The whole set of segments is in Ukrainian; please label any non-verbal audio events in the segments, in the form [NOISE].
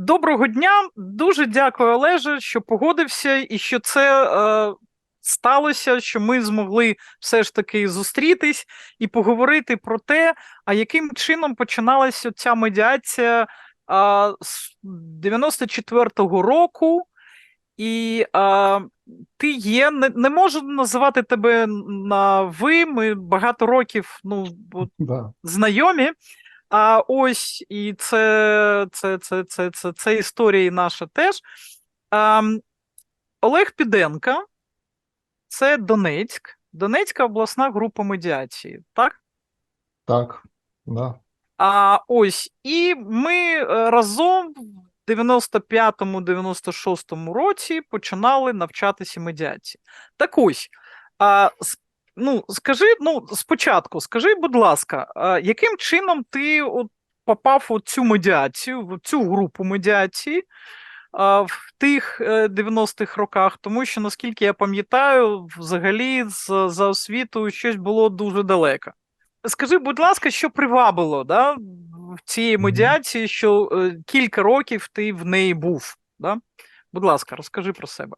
Доброго дня. Дуже дякую, Олеже, що погодився і що це е, сталося, що ми змогли все ж таки зустрітись і поговорити про те, а яким чином починалася ця медіація а, з 94-го року. І а, ти є, не, не можу називати тебе на ви. Ми багато років ну, Да. знайомі. А ось і це, це, це, це, це, це історія наша теж. А, Олег Піденка, це Донецьк, Донецька обласна група медіації, так? Так, да. А ось, і ми е, разом в 95-96 році починали навчатися медіації. Так ось, а, ну, скажи, ну, спочатку, скажи, будь ласка, яким чином ти от попав у цю медіацію, в цю групу медіації в тих е, 90-х роках? Тому що, наскільки я пам'ятаю, взагалі з, за освітою щось було дуже далеко. Скажи, будь ласка, що привабило да, в цій медіації, що е, кілька років ти в неї був? Да? Будь ласка, розкажи про себе.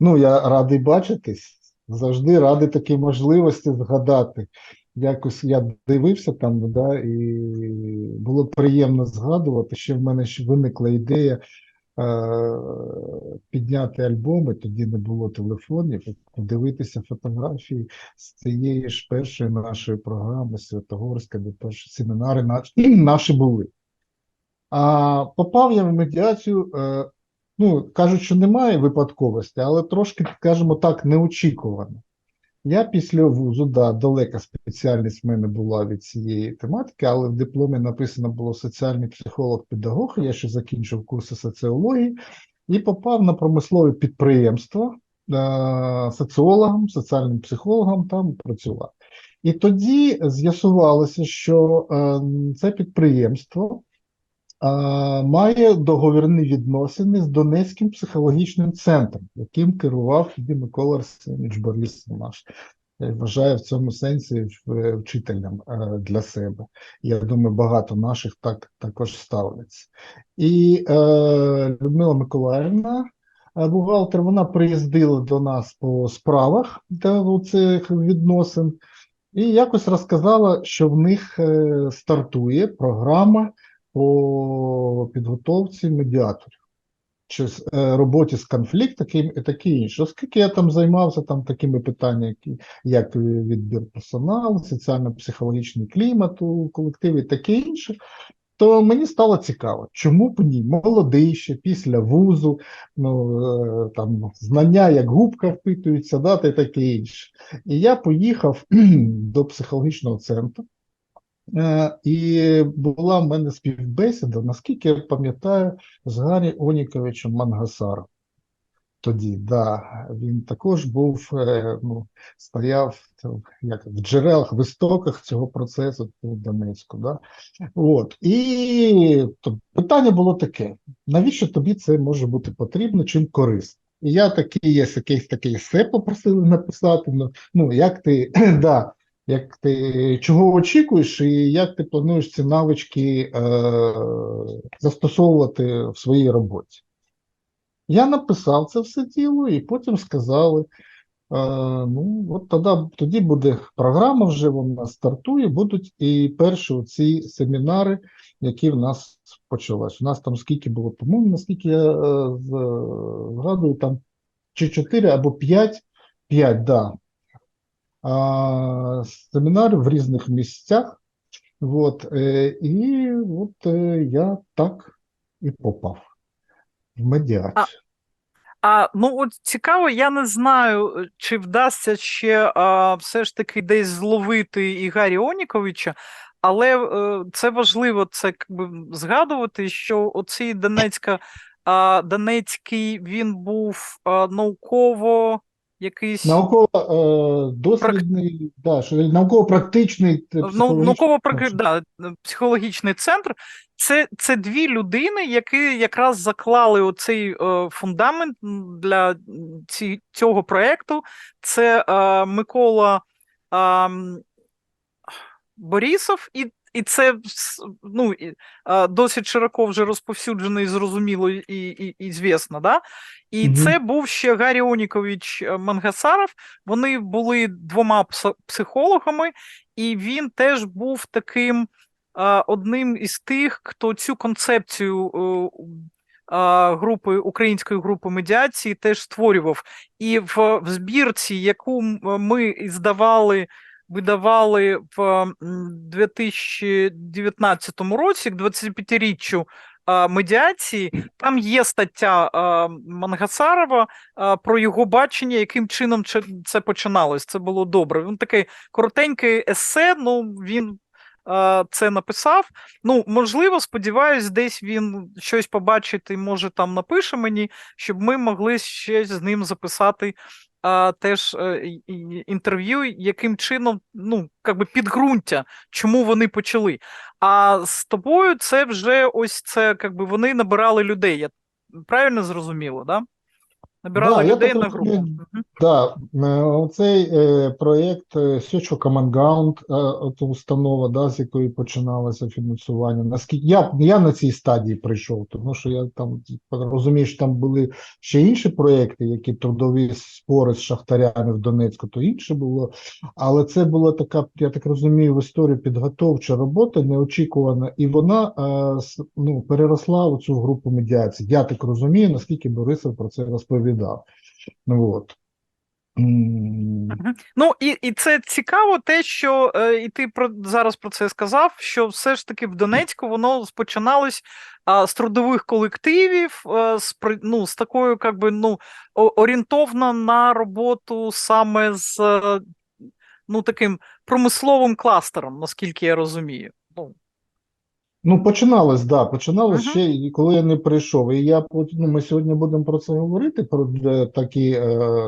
Ну, я радий бачитись. Завжди радий такі можливості згадати. Якось я дивився там, да, і було приємно згадувати, що в мене ще виникла ідея е, підняти альбоми, тоді не було телефонів, подивитися фотографії з цієї ж першої нашої програми Святогорська, де перші семінари наші, [CLEARS THROAT] наші були. А попав я в медіацію. Е, ну, кажуть, що немає випадковості, але трошки, скажімо так, неочікувано. Я після вузу, да, далека спеціальність в мене була від цієї тематики, але в дипломі написано було соціальний психолог-педагог. Я ще закінчив курси соціології і попав на промислове підприємство е, соціологом, соціальним психологом там працював. І тоді з'ясувалося, що е, це підприємство має договірні відносини з Донецьким психологічним центром, яким керував тоді Микола Арсенович Борис наш. Я вважаю в цьому сенсі вчителем е, для себе. Я думаю, багато наших так також ставляться. І е, Людмила Миколаївна, е, бухгалтер, вона приїздила до нас по справах до цих відносин, і якось розказала, що в них е, стартує програма по підготовці медіаторів чи е, роботі з конфліктом таке інше. Оскільки я там займався там такими питаннями, як відбір персоналу, соціально-психологічний клімат у колективі і таке інше, то мені стало цікаво, чому б ні, молодий ще після вузу, ну, е, там, знання як губка впитуються, да, та таке інше. І я поїхав [CLEARS THROAT] до психологічного центру. Е, І була в мене співбесіда, наскільки я пам'ятаю, з Гарі Оніковичем Мангасаром. Тоді, да, він також був, е, ну, стояв як, в джерелах, в істоках цього процесу у Донецьку. Да? От. І то, питання було таке: навіщо тобі це може бути потрібно, чим корисно? І я такий, є якийсь такий есе попросили написати. Ну, ну як ти, [CLEARS THROAT] да, як ти чого очікуєш, і як ти плануєш ці навички е, застосовувати в своїй роботі? Я написав це все діло, і потім сказали: е, ну, от тоді, тоді буде програма, вже вона стартує, будуть і перші ці семінари, які в нас почалась. У нас там скільки було, по-моєму, наскільки я е, згадую, там чи 4 або 5, 5, да. А, семінари в різних місцях. От, е, і от е, я так і попав в медіацію. А ну от цікаво, я не знаю, чи вдасться ще а, все ж таки десь зловити Ігоря Оніковича, але е, це важливо це якби, згадувати, що оцей Донецька, а, Донецький він був а, науково якийсь Науково е, дослідний, да, що науково-практичний е, Ну, психологічний науково да, психологічний центр. Це, це дві людини, які якраз заклали оцей е, фундамент для ці, цього проєкту. Це е, Микола е, м, Борисов і, і це ну, досить широко вже розповсюджено і зрозуміло і, і, і звісно, да? І Мгм. це був ще Гаррі Онікович е, Мангасаров. Вони були двома психологами, і він теж був таким одним із тих, хто цю концепцію е, групи української групи медіації теж створював. І в, в збірці, яку ми здавали, видавали в 2019 році, к 25-річчю медіації, там є стаття Мангасарова про його бачення, яким чином це- починалось. Це було добре. Він такий коротенький есе, ну він це написав. Ну, можливо, сподіваюсь, десь він щось побачить і може там напише мені, щоб ми могли ще з ним записати а, теж е, інтерв'ю, яким чином, ну, якби би підґрунтя, чому вони почали. А з тобою це вже ось це, якби вони набирали людей. Я правильно зрозуміло, да? Набирали Да, людей на групу. розумію. Мгм. Оцей е, проєкт е, Common Ground, е, от установа, да, з якої починалося фінансування. Наскільки я, я на цій стадії прийшов, тому що я там розумію, що там були ще інші проєкти, які трудові спори з шахтарями в Донецьку, то інше було. Але це була така, я так розумію, в історії підготовча робота неочікувана, і вона е, ну, переросла у цю групу медіації. Я так розумію, наскільки Борисов про це розповідав. Ну, от. Ну і, і це цікаво, те, що е, і ти про зараз про це сказав, що все ж таки в Донецьку воно спочиналось а, з трудових колективів, е, з ну, з такою, как би, ну, орієнтовно на роботу саме з е, ну, таким промисловим кластером, наскільки я розумію. Ну, починалось, да, починалось Мгм. ще, коли я не прийшов. І я ну, ми сьогодні будемо про це говорити, про е, такі е,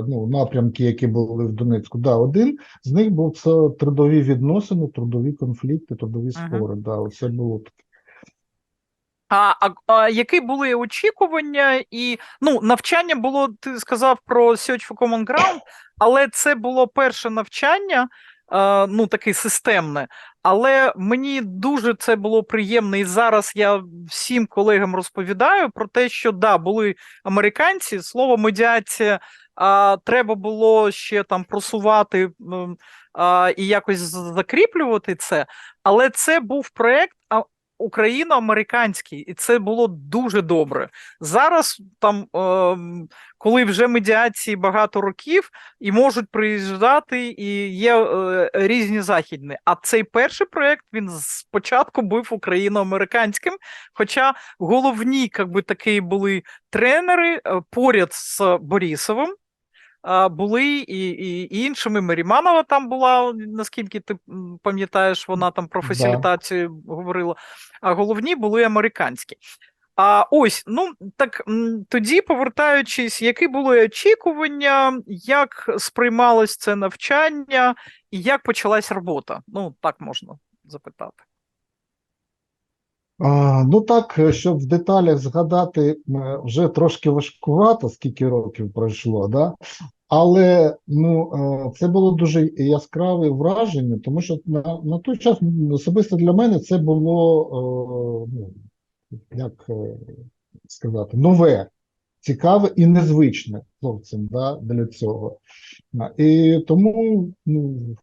ну, напрямки, які були в Донецьку. Да, один з них був це трудові відносини, трудові конфлікти, трудові спори. Да, оце було таке. А, а, а які були очікування? І ну, навчання було, ти сказав про Search for Common Ground, але це було перше навчання, ну таке системне. Але мені дуже це було приємно, і зараз я всім колегам розповідаю про те, що да, були американці, слово медіація. А треба було ще там просувати а, і якось закріплювати це, але це був проект україно-американський, і це було дуже добре. Зараз там, ем, коли вже медіації багато років, і можуть приїжджати, і є е, різні західні. А цей перший проект він спочатку був україно-американським. Хоча головні, як би, такі були тренери е, поряд з Борисовим. Були і, і, і іншими. Меріманова там була, наскільки ти пам'ятаєш, вона там про Да. говорила. А головні були американські. А ось, ну так тоді, повертаючись, які були очікування, як сприймалось це навчання, і як почалась робота? Ну, так можна запитати. Ну так, е, щоб в деталях згадати, вже трошки важкувато, скільки років пройшло, да? Але ну, е, це було дуже яскраве враження, тому що на, на той час особисто для мене це було, е, ну, як е, сказати, нове, цікаве і незвичне зовсім да, для цього. І тому ну,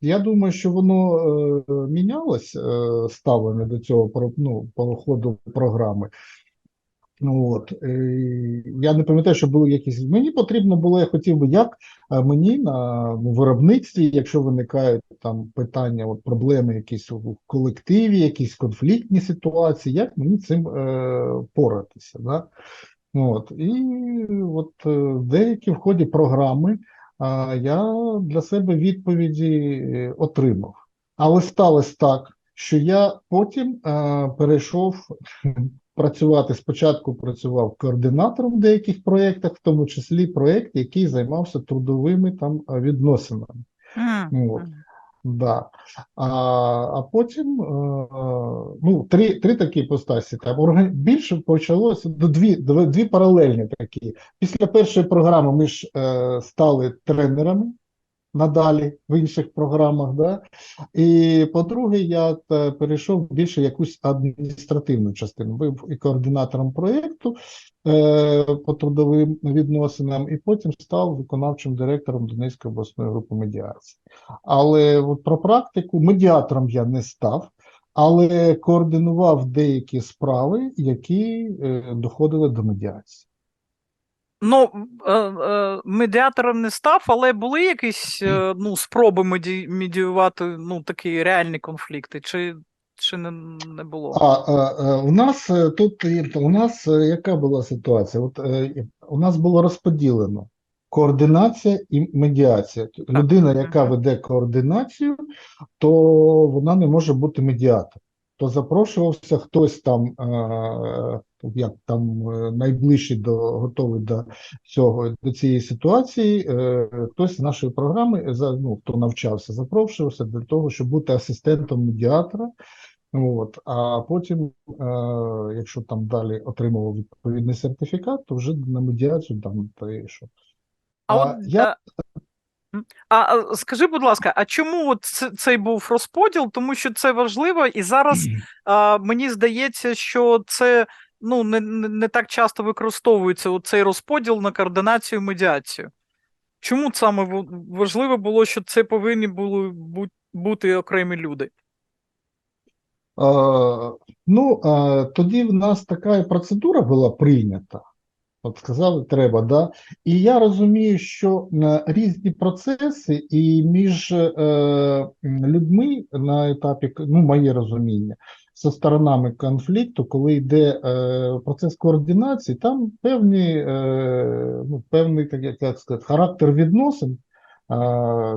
я думаю, що воно е, мінялось е, ставлення до цього ну, по ходу програми. Ну, от, е, я не пам'ятаю, що були якісь. Мені потрібно було, я хотів би, як е, мені на виробництві, якщо виникають там питання, от проблеми якісь у колективі, якісь конфліктні ситуації, як мені цим е, поратися. Да? От, і от е, деякі в ході програми я для себе відповіді е, отримав. Але сталося так, що я потім е, перейшов [LAUGHS] працювати. Спочатку працював координатором в деяких проєктах, в тому числі проєкт, який займався трудовими там е, відносинами. Ну, от. Да. А, а потім е, ну, три, три такі постасі. Там більше почалося ну, дві, дві паралельні такі. Після першої програми ми ж е, стали тренерами. Надалі в інших програмах. Да? І по-друге, я е, перейшов більше якусь адміністративну частину. Був і координатором проєкту е, по трудовим відносинам, і потім став виконавчим директором Донецької обласної групи медіації. Але от про практику медіатором я не став, але координував деякі справи, які е, доходили до медіації. Ну, е, е, медіатором не став, але були якісь е, ну, спроби меді... медіювати ну, такі реальні конфлікти, чи, чи не, не було? А, е, у нас тут у нас яка була ситуація? От у нас було розподілено координація і медіація. Людина, яка веде координацію, то вона не може бути медіатором. То запрошувався хтось там, як там е, найближчий до готовий до цього до цієї ситуації. е, Хтось з нашої програми за ну хто навчався, запрошувався для того, щоб бути асистентом медіатора. От, а потім, е, якщо там далі отримував відповідний сертифікат, то вже на медіацію там прийшов. А, А от, я- а, скажи, будь ласка, а чому цей був розподіл? Тому що це важливо, і зараз мені здається, що це ну, не, не, так часто використовується цей розподіл на координацію і медіацію. Чому саме важливо було, що це повинні були бути окремі люди? Е, ну, е, тоді в нас така процедура була прийнята. От сказали, треба, да. І я розумію, що е, різні процеси і між е, людьми на етапі, ну, моє розуміння, зі сторонами конфлікту, коли йде е, процес координації, там певні, е, ну, певний так, як, як сказати, характер відносин, е,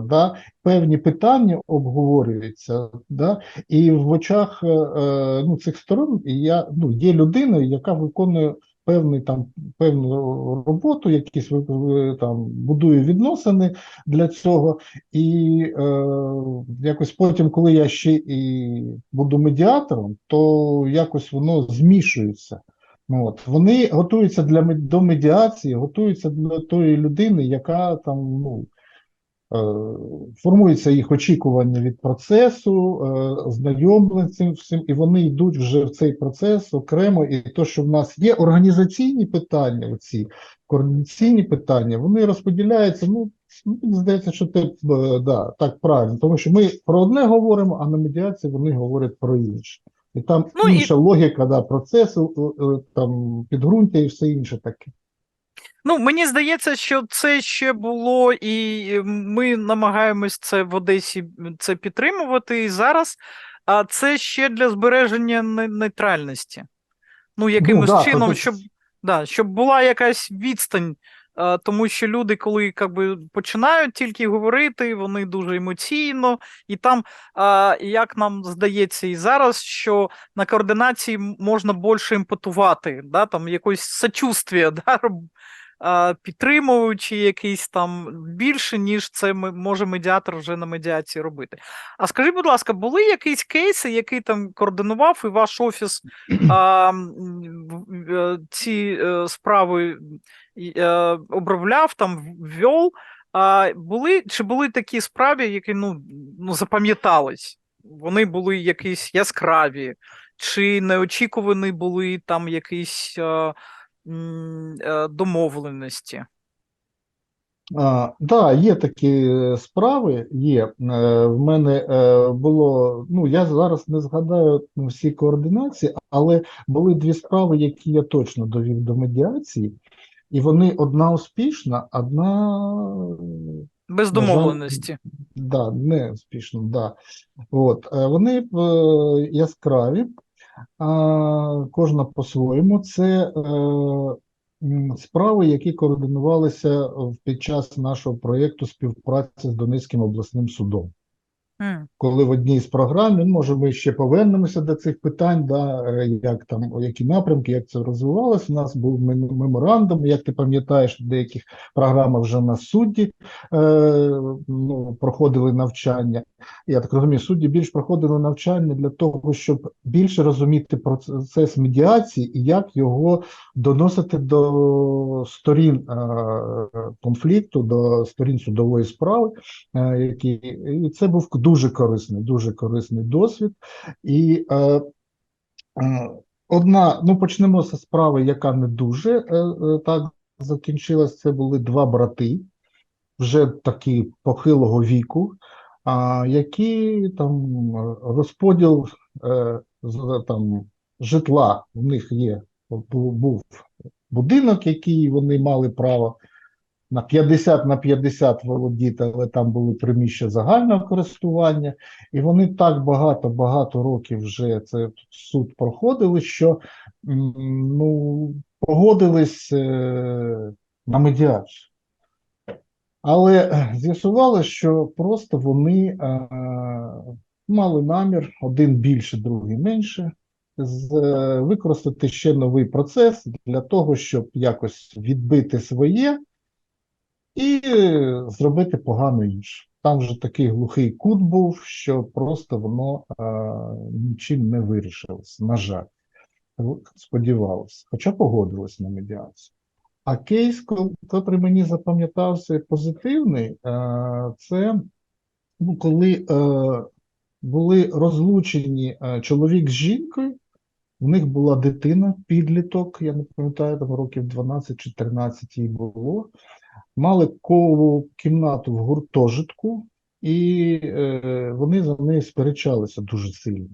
да, певні питання обговорюються, да, і в очах е, е, ну, цих сторон я, ну, є людиною, яка виконує певний там певну роботу, якісь ви- там будую відносини для цього, і е, якось потім, коли я ще і буду медіатором, то якось воно змішується. Ну, От вони готуються для до медіації, готуються для тої людини, яка там ну. Е, Формуються їх очікування від процесу, е, знайомлення всім, і вони йдуть вже в цей процес окремо. І то, що в нас є організаційні питання, оці координаційні питання, вони розподіляються. Ну, мені здається, що це е, да, так правильно, тому що ми про одне говоримо, а на медіації вони говорять про інше. І там Ну, і- інша логіка да, процесу, там підґрунтя і все інше таке. Ну, мені здається, що це ще було, і ми намагаємось це в Одесі це підтримувати. І зараз а це ще для збереження нейтральності. Ну, якимось да, чином, тобто- щоб, да, щоб була якась відстань. а, Тому що люди, коли как би, починають тільки говорити, вони дуже емоційно, і там, а, як нам здається, і зараз, що на координації можна більше емпатувати, да, там якось сочувствие, [LAUGHS] да, підтримуючи якийсь там більше, ніж це може медіатор вже на медіації робити. А скажи, будь ласка, були якісь кейси, які там координував, і ваш офіс а, е, ці е, справи е, обробляв, там ввел. А були чи були такі справи, які ну, ну запам'ятались? Вони були якісь яскраві, чи неочікувані були там якісь е, домовленості? А, да, є такі е, справи, є. Е, В мене е, було, ну я зараз не згадаю ну, всі координації, але були дві справи, які я точно довів до медіації, і вони одна успішна, одна Без домовленості. да, не успішна, да. От, е, вони е, яскраві, кожна по-своєму. Це е, справи, які координувалися під час нашого проєкту співпраці з Донецьким обласним судом. Коли в одній з програм, ну, може, ми ще повернемося до цих питань, да, е, як там, які напрямки, як це розвивалося. У нас був мем- меморандум, як ти пам'ятаєш, в деяких програмах вже на судді е, ну, проходили навчання. я так розумію, судді більш проходили навчання для того, щоб більше розуміти процес медіації і як його доносити до сторін е, конфлікту, до сторін судової справи, е, які і це був дуже корисний, дуже корисний досвід. І е, е, одна, ну почнемо зі справи, яка не дуже е, е, так закінчилась. Це були два брати, вже такі похилого віку, а, які там е, розподіл е, з- там, житла в них є. Бу- Був будинок, який вони мали право на 50 на 50 володіти, але там були приміщення загального користування, і вони так багато-багато років вже це суд проходили, що ну, погодились е, на медіацію. Але з'ясувалося, що просто вони е, мали намір, один більше, другий менше, з, е, використати ще новий процес для того, щоб якось відбити своє і зробити погано інше. Там вже такий глухий кут був, що просто воно е, нічим не вирішилось, на жаль. Сподівалося, хоча погодилось на медіацію. А кейс, котрий мені запам'ятався позитивний, е, це ну, коли е, були розлучені чоловік з жінкою, в них була дитина, підліток, я не пам'ятаю, там років 12 чи 13 їй було. Мали колову кімнату в гуртожитку, і е, вони за нею сперечалися дуже сильно.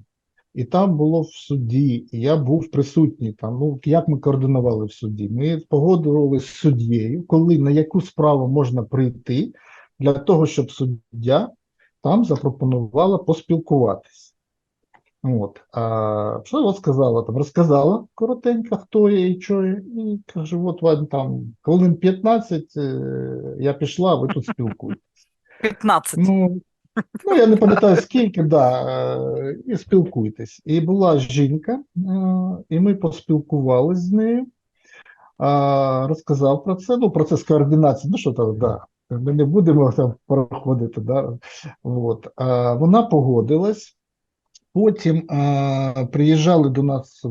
І там було в суді, і я був присутній там. Ну, як ми координували в суді? Ми погодували з суддєю, коли на яку справу можна прийти, для того, щоб суддя там запропонувала поспілкуватись. От. А що от сказала там? Розказала коротенько, хто я і що я, і каже: от вам там хвилин 15 е, я пішла, ви тут спілкуєтесь. 15. Ну, ну, я не пам'ятаю скільки, да, і спілкуйтесь. І була жінка, і ми поспілкувалися з нею, розказав про це, ну, процес координації, ну, що там, да, ми не будемо там проходити, да, от. А, вона погодилась, потім а, приїжджали до нас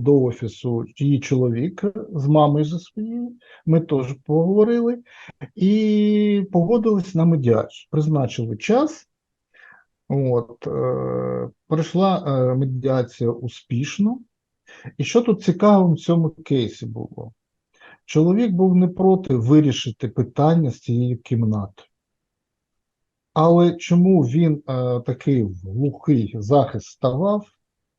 до офісу її чоловік з мамою за своєю, ми теж поговорили, і погодились на медіацію. Призначили час. От, е, пройшла е, медіація успішно. І що тут цікаво в цьому кейсі було? Чоловік був не проти вирішити питання з цією кімнатою. Але чому він е, такий глухий захист ставав?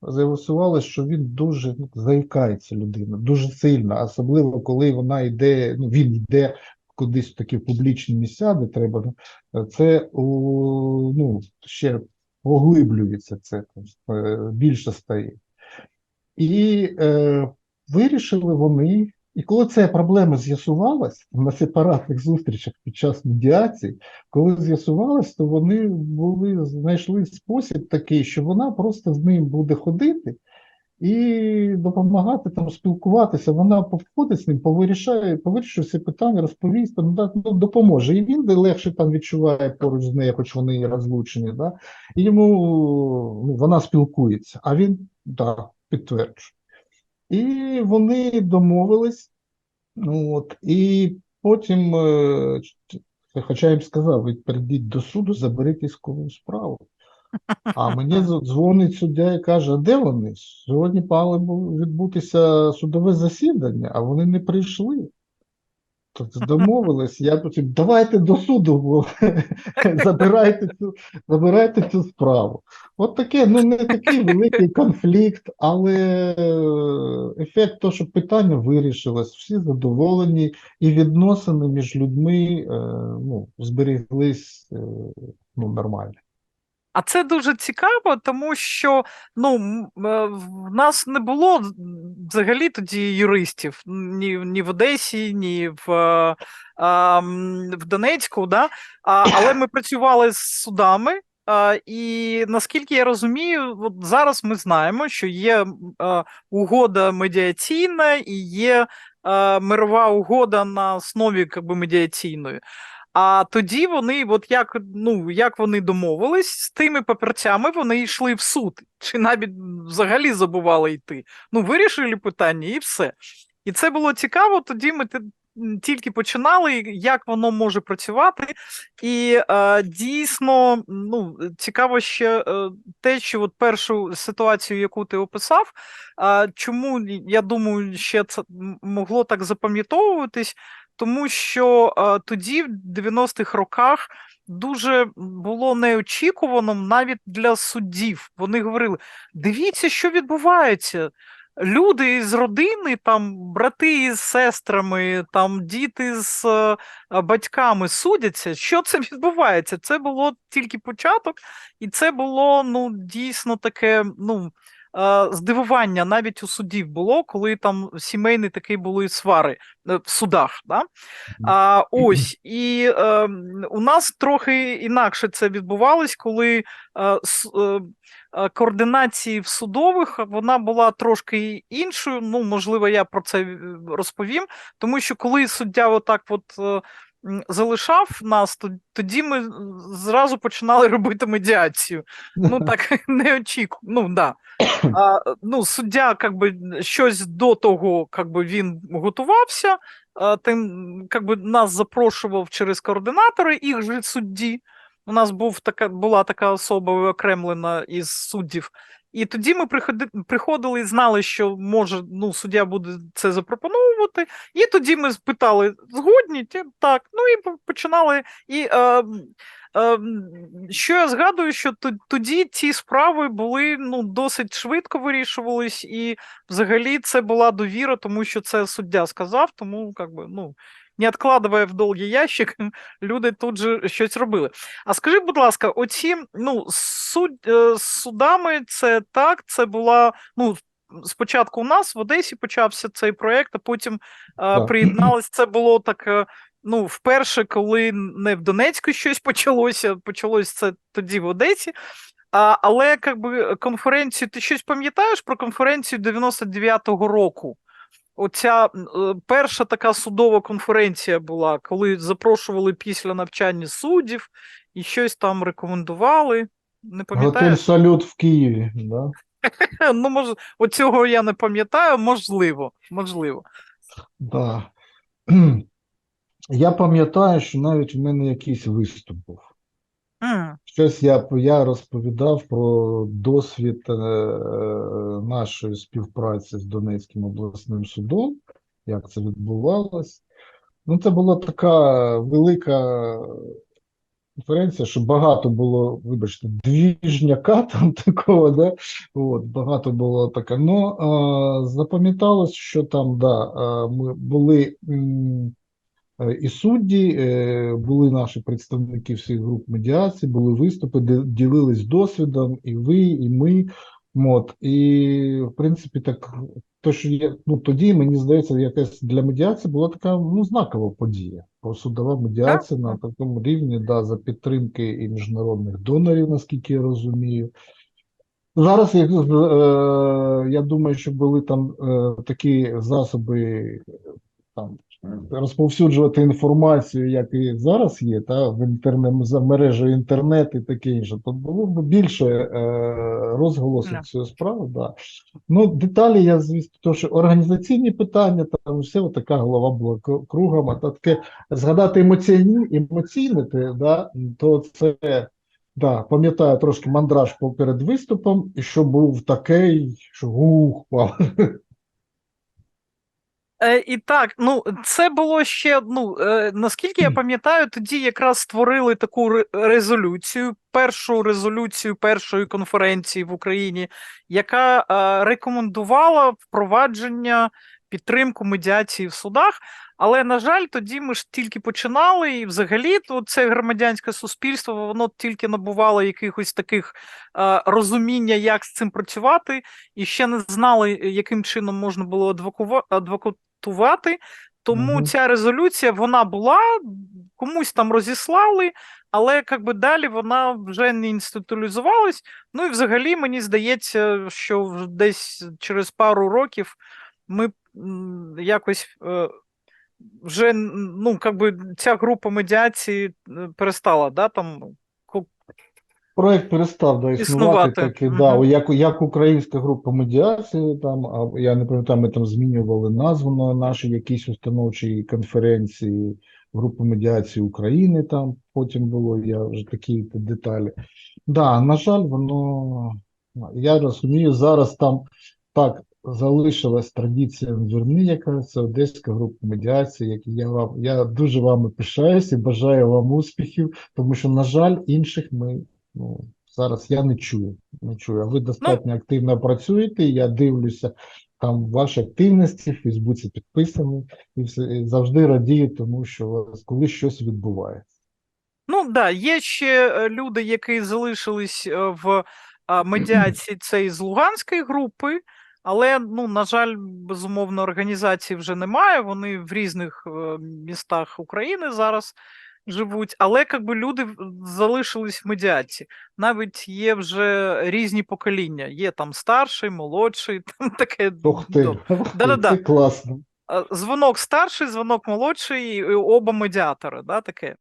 З'ясувалося, що він дуже ну, заїкається людина, дуже сильно, особливо коли вона йде, ну він йде кудись в такі публічні місця, де треба. ну, Це ну, ще поглиблюється це, е, більше стає. І е, вирішили вони, і коли ця проблема з'ясувалась на сепаратних зустрічах під час медіації, коли з'ясувалось, то вони були, знайшли спосіб такий, що вона просто з ним буде ходити і допомагати там спілкуватися. Вона повходить з ним, повирішає, повирішує всі питання, розповість, там, да, ну, допоможе. І він легше там відчуває поруч з нею, хоч вони і розлучені. Да? І йому ну, вона спілкується, а він да, підтверджує. І вони домовились, ну, от, і потім, е, хоча я їм сказав, ви прийдіть до суду, заберіть іскову справу. А мені дзвонить суддя і каже, де вони? Сьогодні мало відбутися судове засідання, а вони не прийшли. Тобто домовились, я потім давайте до суду, [LAUGHS] забирайте цю, забирайте цю справу. От таке, ну не такий великий конфлікт, але е, ефект того, що питання вирішилось, всі задоволені, і відносини між людьми е, ну, зберіглись е, ну, нормально. А це дуже цікаво, тому що ну, е, в нас не було взагалі тоді юристів ні, ні в Одесі, ні в, а, в Донецьку, да? а, але ми працювали з судами. А, і наскільки я розумію, от зараз ми знаємо, що є м, е, угода медіаційна і є е, мирова угода на основі как би, медіаційної. А тоді вони, от як, ну, як вони домовились, з тими папірцями вони йшли в суд, чи навіть взагалі забували йти. Ну, вирішили питання і все. І це було цікаво. Тоді ми тільки починали, як воно може працювати. І е, дійсно, ну, цікаво ще е, те, що от першу ситуацію, яку ти описав, е, чому я думаю, ще це могло так запам'ятовуватись, тому що е, тоді, в 90-х роках, дуже було неочікувано навіть для суддів. Вони говорили: дивіться, що відбувається. Люди з родини, там брати із сестрами, там діти з е, батьками судяться. Що це відбувається? Це було тільки початок, і це було ну дійсно таке. ну. Е, Здивування навіть у судів було, коли там сімейні такі були свари е, в судах. Да? А, ось, і е, у нас трохи інакше це відбувалось, коли е, е, е, координації в судових вона була трошки іншою. Ну, можливо, я про це розповім. Тому що коли суддя отак от е, залишав нас, то, тоді ми зразу починали [LAUGHS] робити медіацію. Ну, [LAUGHS] так [LAUGHS] не очікувано. Ну, да. А, ну, суддя, как би, щось до того, как би, він готувався, а, тим, как би, нас запрошував через координатори, їх же судді. У нас був така, була така особа виокремлена із суддів. І тоді ми приходи, приходили і знали, що може ну, суддя буде це запропонувати. І тоді ми спитали, згодні? Так. Ну і починали. І е, е, що я згадую, що тоді ці справи були ну, досить швидко вирішувались, і взагалі це була довіра, тому що це суддя сказав, тому как би, ну, не відкладывая в довгий ящик, [LAUGHS] люди тут же щось робили. А скажи, будь ласка, оці ну, суд, е, судами це так, це була. ну, Спочатку у нас в Одесі почався цей проєкт, а потім е, приєдналось. Це було так. е, Ну, вперше, коли не в Донецьку щось почалося, почалось це тоді в Одесі. А, але как би, конференцію, ти щось пам'ятаєш про конференцію 99-го року? Оця е, перша така судова конференція була, коли запрошували після навчання суддів і щось там рекомендували. Не Готель? Салют в Києві, да? [LAUGHS] Ну, може, оцього я не пам'ятаю, можливо, можливо. Да. [CLEARS THROAT] Я пам'ятаю, що навіть в мене якийсь виступ був. Щось я, я розповідав про досвід е, нашої співпраці з Донецьким обласним судом, як це відбувалось. Ну, це була така велика конференція, що багато було, вибачте, двіжняка [LAUGHS] там такого, да? От, багато було таке. Ну, е, запам'яталось, що там, да, е, ми були. м, І судді, е, були наші представники всіх груп медіації, були виступи, де ділились досвідом, і ви, і ми. От, і, в принципі, так, то, що є, ну, тоді, мені здається, якась для медіації була така ну, знакова подія. Бо судова медіація на такому рівні, да, за підтримки і міжнародних донорів, наскільки я розумію. Зараз як, е, я думаю, що були там е, такі засоби там, розповсюджувати інформацію, як і зараз є, та, в інтернет, за мережею інтернет і таке інше, то було б більше е, розголосу цієї справи. Да. Ну, деталі я, звісно, то, що організаційні питання, там все така голова була кру- кругом, а таке згадати емоційні, емоційне, да, то це. Да, пам'ятаю трошки мандраж перед виступом, і що був такий, що ух, вау. Е, і так, ну це було ще. Ну е, наскільки я пам'ятаю, тоді якраз створили таку резолюцію, першу резолюцію першої конференції в Україні, яка е, рекомендувала впровадження підтримку медіації в судах. Але на жаль, тоді ми ж тільки починали, і взагалі то це громадянське суспільство воно тільки набувало якихось таких е, розуміння, як з цим працювати, і ще не знали, яким чином можна було адвокува- адвокатувати. Тому Мгм. ця резолюція вона була, комусь там розіслали, але як би далі вона вже не інституалізувалась. Ну і взагалі мені здається, що десь через пару років ми якось е, вже ну, как би, ця група медіації е, перестала, да, там Проект перестав да, існувати, Існувати. так і Мгм. да, як, як українська група медіації, там, а я не пам'ятаю, ми там змінювали назву на нашій якійсь установчій конференції групи медіації України, там потім було, я вже такі деталі. Да, на жаль, воно, я розумію, зараз там так залишилась традиція Верни, яка це одеська група медіації, як я вам, я дуже вами пишаюся і бажаю вам успіхів, тому що, на жаль, інших ми Ну, зараз я не чую, не чую. А ви достатньо активно працюєте, я дивлюся там ваші активності, в Фейсбуці підписані, і все, і завжди радію, тому що у вас коли щось відбувається. Ну, да, є ще е, люди, які залишились е, в медіації [CLEARS THROAT] це із Луганської групи, але, ну, на жаль, безумовно, організації вже немає. Вони в різних е, містах України зараз живуть, але якби люди залишились в медіації. Навіть є вже різні покоління. Є там старший, молодший, [LAUGHS] там таке. Ти, Да-да-да. це класно. Дзвонок старший, дзвонок молодший, і оба медіатори, да, таке.